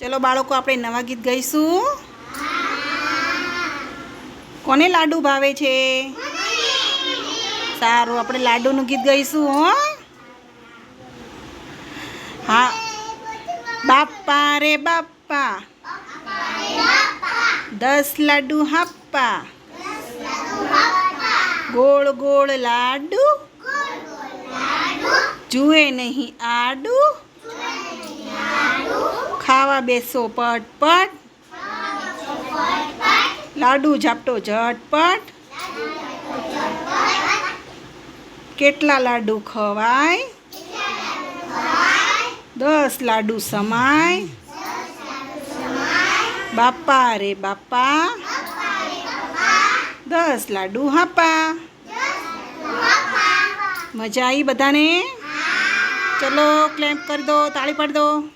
ચલો બાળકો, આપણે નવા ગીત ગાઈશું. કોને લાડુ ભાવે છે? સારું, આપણે લાડુનું ગીત ગાઈશું, હો. હા. બાપા રે બાપ્પા. દસ લાડુ હાપ્પા. ગોળ ગોળ લાડુ. જુએ નહીં આડુ. ખાવા બેસો પટ પટ લાડુ ઝાપટો ઝટપટ. કેટલા લાડુ ખવાય? દસ લાડુ સમાય. બાપા રે બાપા. દસ લાડુ હાપા. મજા આવી બધાને? ચલો ક્લેમ્પ કરી દો, તાળી પાડી દો.